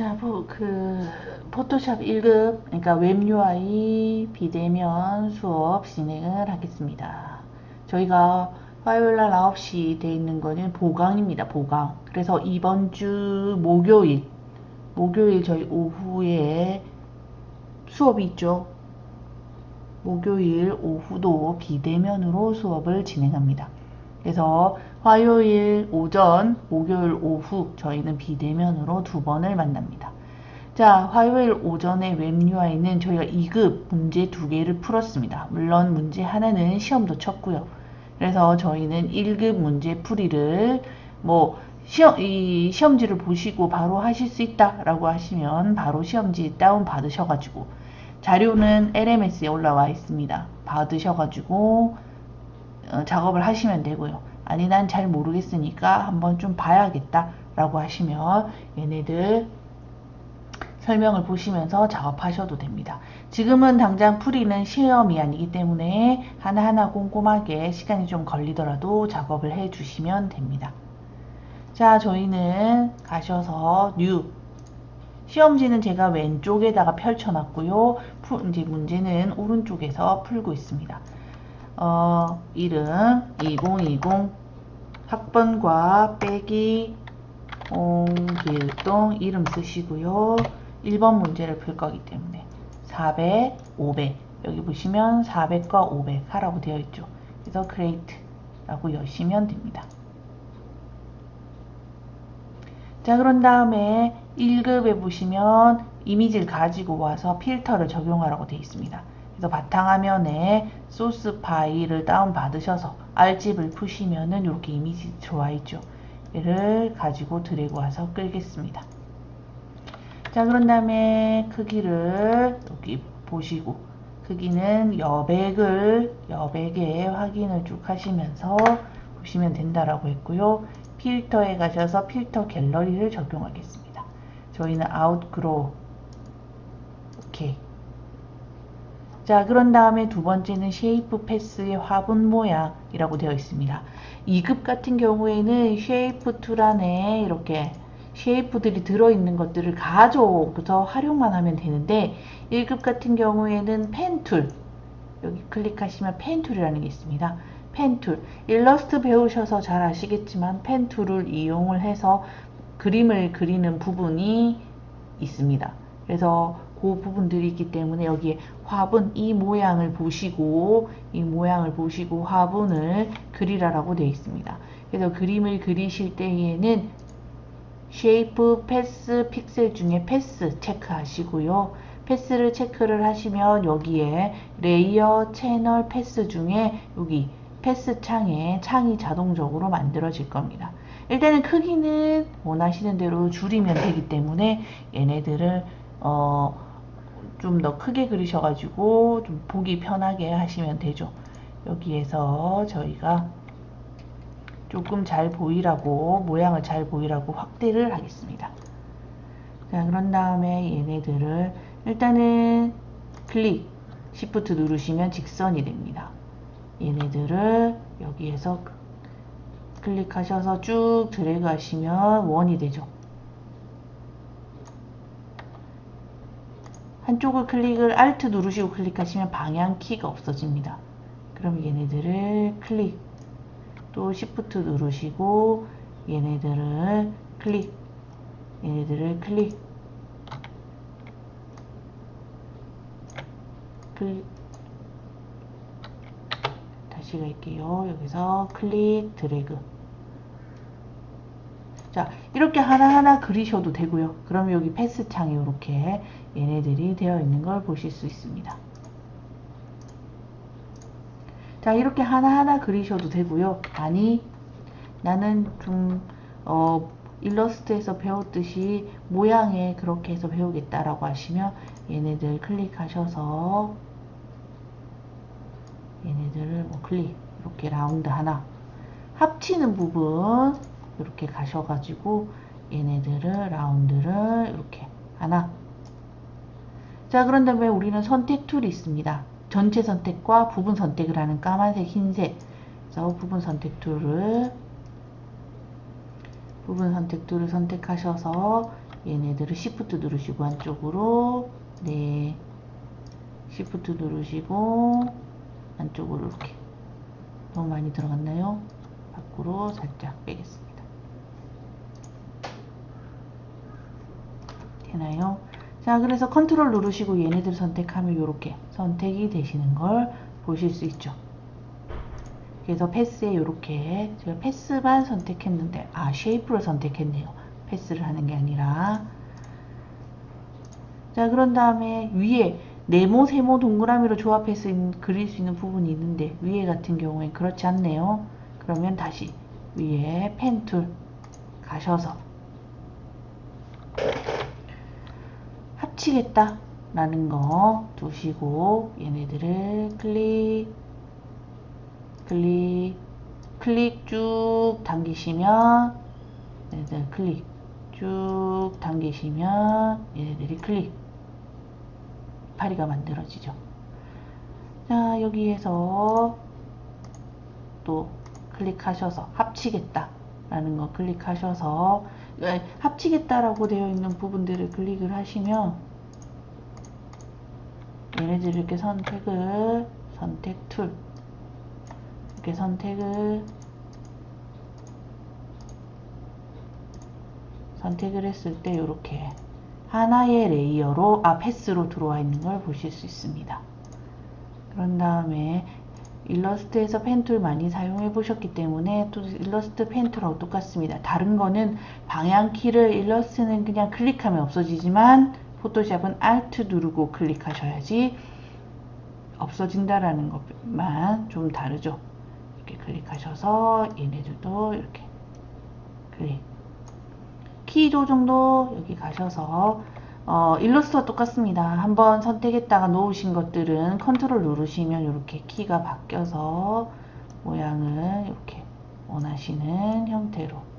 자, 뭐, 그, 포토샵 1급, 그러니까 웹 UI 비대면 수업 진행을 하겠습니다. 저희가 화요일 날 9시 돼 있는 거는 보강입니다. 보강. 그래서 이번 주 목요일, 목요일 저희 오후에 수업이 있죠. 목요일 오후도 비대면으로 수업을 진행합니다. 그래서 화요일 오전, 목요일 오후 저희는 비대면으로 두 번을 만납니다. 자, 화요일 오전에 웹 UI는 저희가 2급 문제 두 개를 풀었습니다. 물론 문제 하나는 시험도 쳤고요. 그래서 저희는 1급 문제 풀이를 뭐 시험, 이 시험지를 보시고 바로 하실 수 있다라고 하시면 바로 시험지 다운 받으셔가지고 자료는 LMS에 올라와 있습니다. 받으셔가지고 어, 작업을 하시면 되고요. 아니 난 잘 모르겠으니까 한번 좀 봐야겠다 라고 하시면 얘네들 설명을 보시면서 작업하셔도 됩니다. 지금은 당장 풀이는 시험이 아니기 때문에 하나하나 꼼꼼하게 시간이 좀 걸리더라도 작업을 해 주시면 됩니다. 자, 저희는 가셔서 뉴 시험지는 제가 왼쪽에다가 펼쳐놨고요. 푸, 이제 문제는 오른쪽에서 풀고 있습니다. 어, 이름 2020 학번과 빼기 옹길동 이름 쓰시고요. 1번 문제를 풀 거기 때문에 400, 500 여기 보시면 400과 500 하라고 되어 있죠. 그래서 create라고 여시면 됩니다. 자 그런 다음에 1급에 보시면 이미지를 가지고 와서 필터를 적용하라고 되어 있습니다. 그래서 바탕화면에 소스 파일을 다운 받으셔서 R집을 푸시면은 이렇게 이미지 들어와 있죠. 얘를 가지고 드래그 와서 끌겠습니다. 자 그런 다음에 크기를 여기 보시고 크기는 여백을 여백에 확인을 쭉 하시면서 보시면 된다라고 했고요. 필터에 가셔서 필터 갤러리를 적용하겠습니다. 저희는 아웃그로우 오케이 자 그런 다음에 두 번째는 쉐이프 패스의 화분 모양이라고 되어 있습니다. 2급 같은 경우에는 쉐이프 툴 안에 이렇게 쉐이프들이 들어있는 것들을 가져오고서 활용만 하면 되는데 1급 같은 경우에는 펜 툴 여기 클릭하시면 펜 툴이라는 게 있습니다. 펜 툴 일러스트 배우셔서 잘 아시겠지만 펜 툴을 이용을 해서 그림을 그리는 부분이 있습니다. 그래서 그 부분들이 있기 때문에 여기에 화분 이 모양을 보시고 이 모양을 보시고 화분을 그리라라고 되어 있습니다. 그래서 그림을 그리실 때에는 쉐이프, 패스, 픽셀 중에 패스 체크하시고요. 패스를 체크를 하시면 여기에 레이어, 채널, 패스 중에 여기 패스 창에 창이 자동적으로 만들어질 겁니다. 일단은 크기는 원하시는 대로 줄이면 되기 때문에 얘네들을 어, 좀 더 크게 그리셔가지고 좀 보기 편하게 하시면 되죠. 여기에서 저희가 조금 잘 보이라고 모양을 잘 보이라고 확대를 하겠습니다. 자 그런 다음에 얘네들을 일단은 클릭 Shift 누르시면 직선이 됩니다. 얘네들을 여기에서 클릭하셔서 쭉 드래그 하시면 원이 되죠. 한쪽을 클릭을 Alt 누르시고 클릭하시면 방향 키가 없어집니다. 그럼 얘네들을 클릭. 또 Shift 누르시고 얘네들을 클릭. 얘네들을 클릭. 클릭. 다시 갈게요. 여기서 클릭 드래그 자 이렇게 하나하나 그리셔도 되고요. 그럼 여기 패스 창에 이렇게 얘네들이 되어 있는 걸 보실 수 있습니다. 자 이렇게 하나하나 그리셔도 되고요. 아니 나는 좀 어, 일러스트에서 배웠듯이 모양에 그렇게 해서 배우겠다라고 하시면 얘네들 클릭하셔서 얘네들을 뭐 클릭 이렇게 라운드 하나 합치는 부분 이렇게 가셔가지고 얘네들을 라운드를 이렇게 하나. 자 그런 다음에 우리는 선택 툴이 있습니다. 전체 선택과 부분 선택을 하는 까만색 흰색. 그래서 부분 선택 툴을 부분 선택 툴을 선택하셔서 얘네들을 시프트 누르시고 안쪽으로 네. 시프트 누르시고 안쪽으로 이렇게. 너무 많이 들어갔나요? 밖으로 살짝 빼겠습니다. 되나요? 자, 그래서 컨트롤 누르시고 얘네들 선택하면 이렇게 선택이 되시는 걸 보실 수 있죠. 그래서 패스에 이렇게 제가 패스만 선택했는데 아 쉐이프를 선택했네요. 패스를 하는 게 아니라 자 그런 다음에 위에 네모 세모 동그라미로 조합해서 있는- 그릴 수 있는 부분이 있는데 위에 같은 경우엔 그렇지 않네요. 그러면 다시 위에 펜 툴 가셔서 합치겠다 라는 거 두시고 얘네들을 클릭 클릭 클릭 쭉 당기시면 얘네들 클릭 쭉 당기시면 얘네들이 클릭. 파리가 만들어지죠. 자 여기에서 또 클릭하셔서 합치겠다 라는 거 클릭하셔서 예, 합치겠다라고 되어 있는 부분들을 클릭을 하시면 얘네들 이렇게 선택을 선택 툴 이렇게 선택을 선택을 했을 때 이렇게 하나의 레이어로 아 패스로 들어와 있는 걸 보실 수 있습니다. 그런 다음에 일러스트에서 펜툴 많이 사용해 보셨기 때문에 또 일러스트 펜툴하고 똑같습니다. 다른 거는 방향키를 일러스트는 그냥 클릭하면 없어지지만 포토샵은 Alt 누르고 클릭하셔야지 없어진다라는 것만 좀 다르죠. 이렇게 클릭하셔서 얘네들도 이렇게 클릭 키 조정도 여기 가셔서 어, 일러스트와 똑같습니다. 한번 선택했다가 놓으신 것들은 컨트롤 누르시면 이렇게 키가 바뀌어서 모양을 이렇게 원하시는 형태로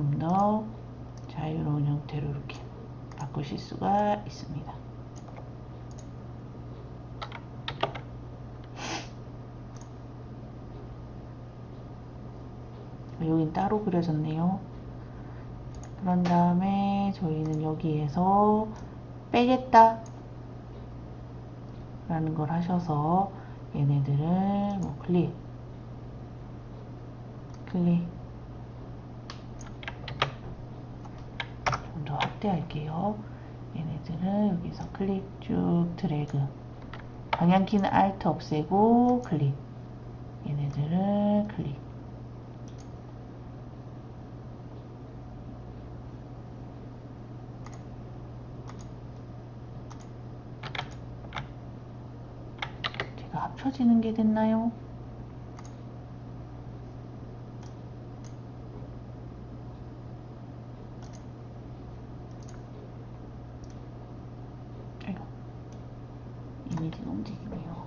좀 더 자유로운 형태로 이렇게 바꾸실 수가 있습니다. 여긴 따로 그려졌네요. 그런 다음에 저희는 여기에서 빼겠다 라는 걸 하셔서 얘네들을 뭐 클릭 클릭 좀 더 확대할게요. 얘네들을 여기서 클릭 쭉 드래그 방향키는 Alt 없애고 클릭 얘네들을 클릭 제가 합쳐지는 게 됐나요? 아이고 이미지가 움직이네요.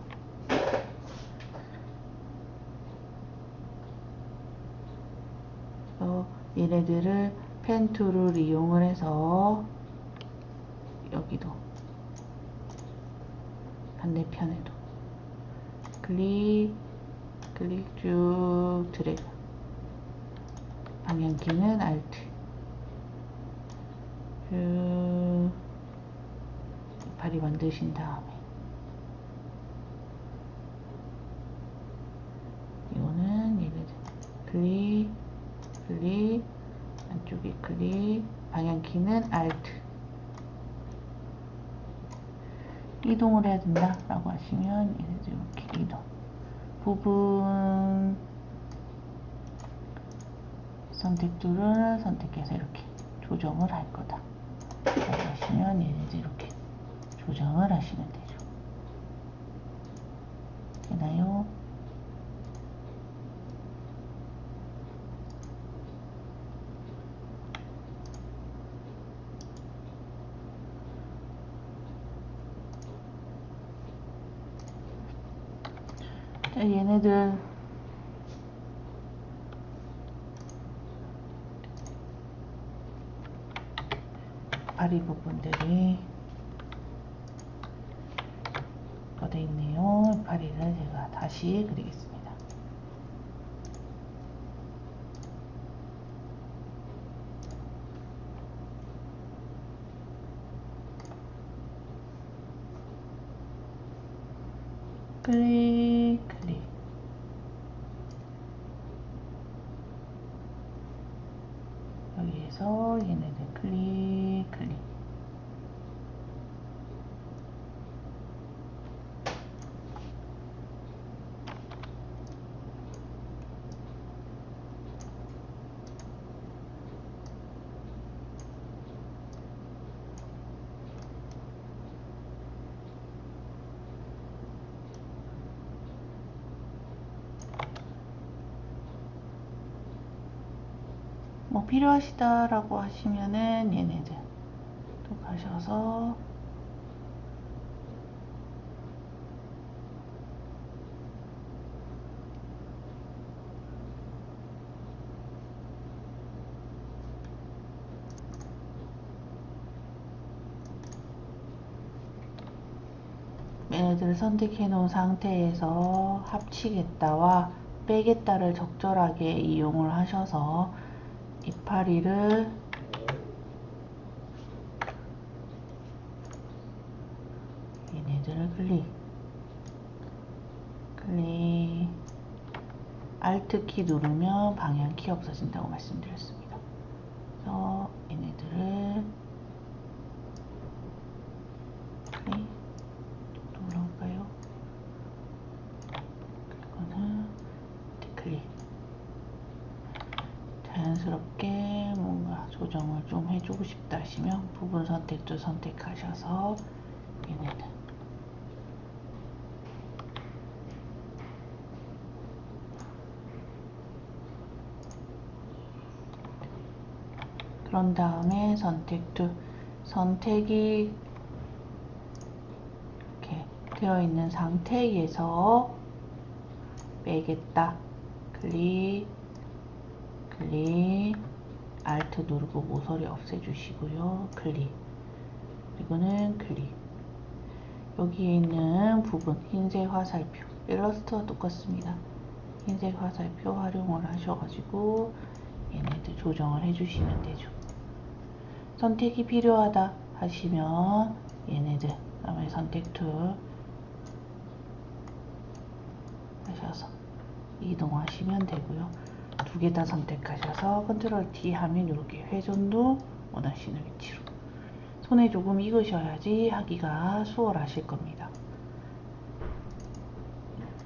그래서 얘네들을 펜 툴을 이용을 해서 여기도 반대편에도 클릭 클릭 쭉 드래그 방향키는 Alt 쭉 발이 만드신 다음에. 이거는 얘네들 클릭 클릭 안쪽에 클릭 방향키는 Alt 이동을 해야 된다 라고 하시면 이렇게 이동 부분 선택 툴을 선택해서 이렇게 조정을 할 거다 라고 하시면 얘네들 이렇게 조정을 하시면 되나요? 이제 다리 부분들이 뻗어 있네요. 다리를 제가 다시 그리겠습니다. 그리 여기에서 얘네들 클릭 클릭 뭐 필요하시다라고 하시면은 얘네들 또 가셔서 얘네들을 선택해 놓은 상태에서 합치겠다와 빼겠다를 적절하게 이용을 하셔서 이파리를 얘네들을 클릭 클릭 Alt 키 누르면 방향 키 없어진다고 말씀드렸습니다. 그래서 얘네들을 클릭 또 올라올까요? 이거는 클릭 자연스럽게 뭔가 조정을 좀 해주고 싶다 하시면 선택도 선택하셔서 얘네는. 그런 다음에 선택2 선택이 이렇게 되어 있는 상태에서 빼겠다. 클릭 클릭. Alt 누르고 모서리 없애주시고요. 클릭 그리고는 클릭 여기에 있는 부분 흰색 화살표. 일러스트와 똑같습니다. 흰색 화살표 활용을 하셔가지고 얘네들 조정을 해주시면 되죠. 선택이 필요하다 하시면 얘네들 다음에 선택 툴 하셔서 이동하시면 되고요. 두 개 다 선택하셔서 컨트롤 D 하면 이렇게 회전도 원하시는 위치로 손에 조금 익으셔야지 하기가 수월하실 겁니다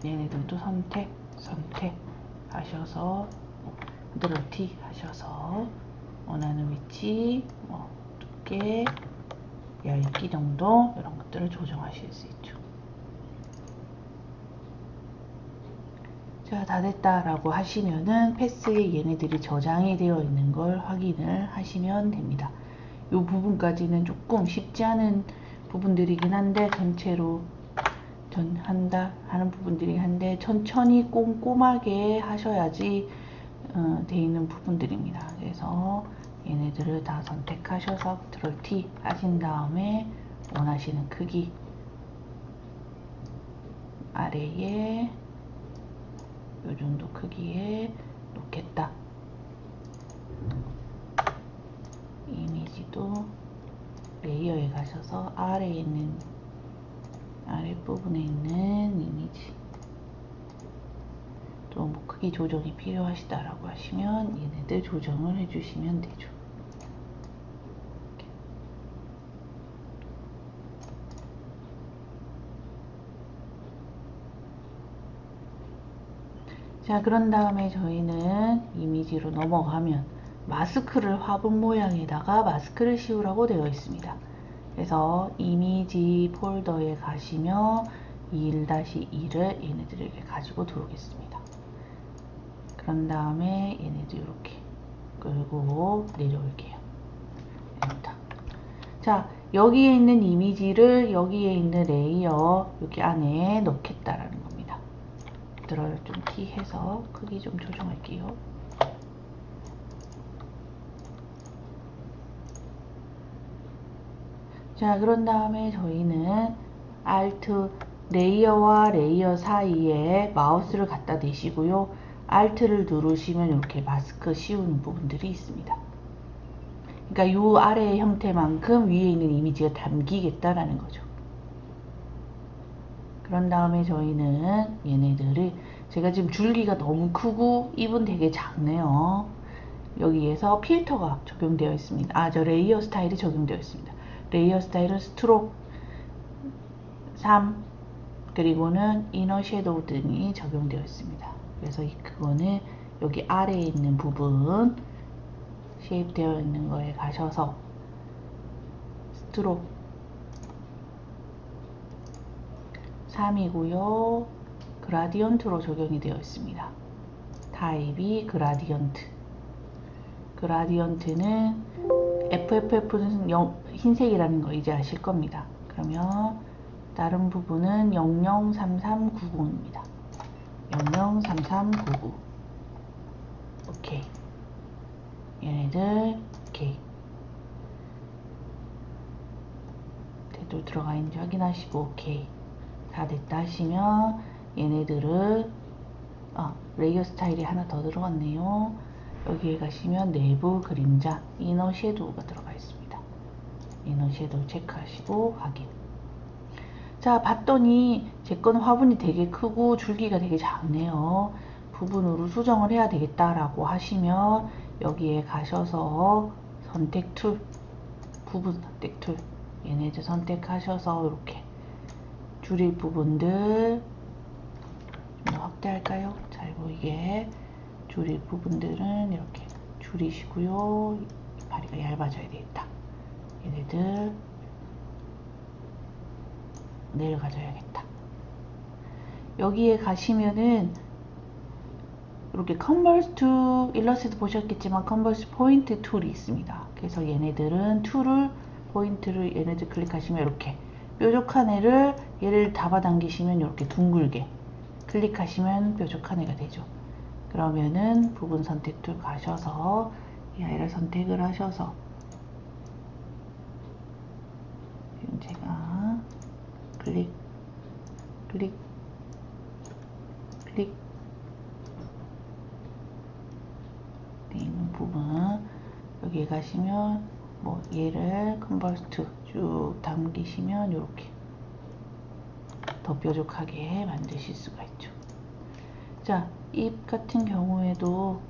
얘네들도 선택 선택 하셔서 T 하셔서 원하는 위치 뭐 두께 얇기 정도 이런 것들을 조정하실 수 있죠 자, 다 됐다라고 하시면은 패스에 얘네들이 저장이 되어 있는 걸 확인을 하시면 됩니다. 이 부분까지는 조금 쉽지 않은 부분들이긴 한데 전체로 전한다 하는 부분들이 한데 천천히 꼼꼼하게 하셔야지 어, 돼 있는 부분들입니다. 그래서 얘네들을 다 선택하셔서 컨트롤 T 하신 다음에 원하시는 크기 아래에 이 정도 크기에 놓겠다. 이미지도 레이어에 가셔서 아래에 있는 아랫부분에 있는 이미지 또 뭐 크기 조정이 필요하시다라고 하시면 얘네들 조정을 해주시면 되죠. 자 그런 다음에 저희는 이미지로 넘어가면 마스크를 화분 모양에다가 마스크를 씌우라고 되어 있습니다 그래서 이미지 폴더에 가시면 1-2를 얘네들을 이렇게 가지고 들어오겠습니다 그런 다음에 얘네도 이렇게 끌고 내려올게요 됩니다. 자 여기에 있는 이미지를 여기에 있는 레이어 여기 안에 넣겠다라는 겁니다 들어요 좀 T해서 크기 좀 조정할게요. 자 그런 다음에 저희는 Alt 레이어와 레이어 사이에 마우스를 갖다 대시고요. Alt를 누르시면 이렇게 마스크 씌우는 부분들이 있습니다. 그러니까 이 아래의 형태만큼 위에 있는 이미지가 담기겠다라는 거죠. 그런 다음에 저희는 얘네들을 제가 지금 줄기가 너무 크고 입은 되게 작네요. 여기에서 필터가 적용되어 있습니다. 아, 저 레이어 스타일이 적용되어 있습니다. 레이어 스타일은 스트로크 3 그리고는 이너 섀도우 등이 적용되어 있습니다. 그래서 이 그거는 여기 아래에 있는 부분 쉐입 되어 있는 거에 가셔서 스트로크 3이고요. 그라디언트로 적용이 되어 있습니다. 타입이 그라디언트. 그라디언트는 FFF는 영- 흰색이라는 거 이제 아실 겁니다. 그러면 다른 부분은 003390입니다. 003399 오케이 얘네들 오케이 대도 들어가 있는지 확인하시고 오케이 다 됐다 하시면 얘네들을 아, 레이어 스타일이 하나 더 들어갔네요. 여기에 가시면 내부 그림자 이너 섀도우가 들어가 있습니다. 섀도우 체크하시고 확인. 자, 봤더니 제 건 화분이 되게 크고 줄기가 되게 작네요. 부분으로 수정을 해야 되겠다라고 하시면 여기에 가셔서 선택 툴, 부분 선택 툴, 얘네들 선택하셔서 이렇게 줄일 부분들 확대할까요? 잘 보이게 줄일 부분들은 이렇게 줄이시고요. 이 다리가 얇아져야 되겠다. 얘네들 내려가줘야겠다. 여기에 가시면은 이렇게 컨버스 to 일러스트 보셨겠지만 컨버스 포인트 툴이 있습니다. 그래서 얘네들은 툴을 포인트를 얘네들 클릭하시면 이렇게 뾰족한 애를 얘를 잡아당기시면 이렇게 둥글게 클릭하시면 뾰족한 애가 되죠. 그러면은 부분 선택 툴 가셔서 이 아이를 선택을 하셔서 지금 제가 클릭. 클릭. 클릭. 돼 있는 부분. 여기에 가시면 뭐 얘를 컨버스트 쭉 당기시면 이렇게 더 뾰족하게 만드실 수가 있죠. 자, 입 같은 경우에도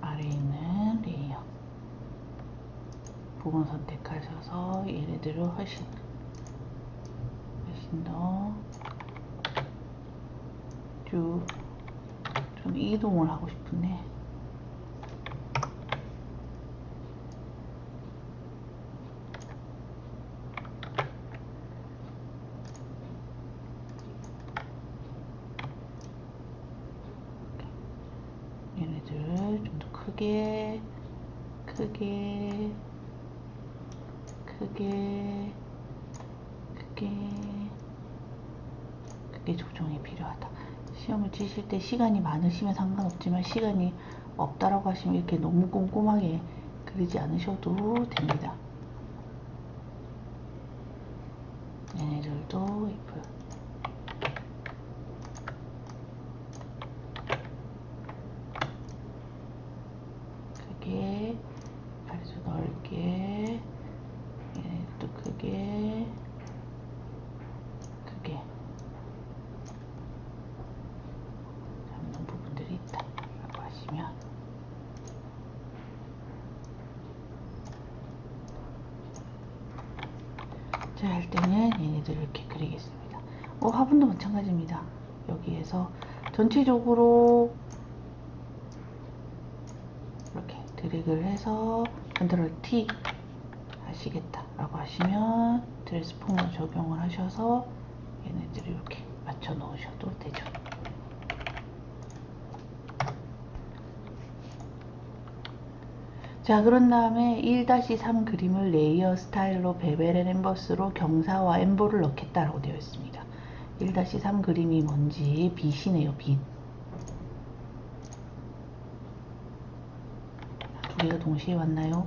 아래에 있는 레이어 부분 선택하셔서 얘네들을 훨씬 훨씬 더쭉 좀 이동을 하고 싶은데 얘네들 좀 더 크게 크게 크게 크게 크게 조정이 필요하다. 시험을 치실 때 시간이 많으시면 상관없지만 시간이 없다라고 하시면 이렇게 너무 꼼꼼하게 그리지 않으셔도 됩니다. 얘네들도 잎을 크게 아주 넓게 얘네도 크게 크게 잡는 부분들이 있다 라고 하시면 자 할 때는 얘네들을 이렇게 그리겠습니다 어, 화분도 마찬가지입니다. 여기에서 전체적으로 이렇게 드래그를 해서 컨트롤 T 하시겠다 라고 하시면 트랜스폼을 적용을 하셔서 얘네들을 이렇게 맞춰 놓으셔도 되죠. 자 그런 다음에 1-3 그림을 레이어 스타일로 베벨 앤 엠버스로 경사와 엠보를 넣겠다라고 되어 있습니다 1-3 그림이 뭔지 빛이네요 빛 두 개가 동시에 왔나요?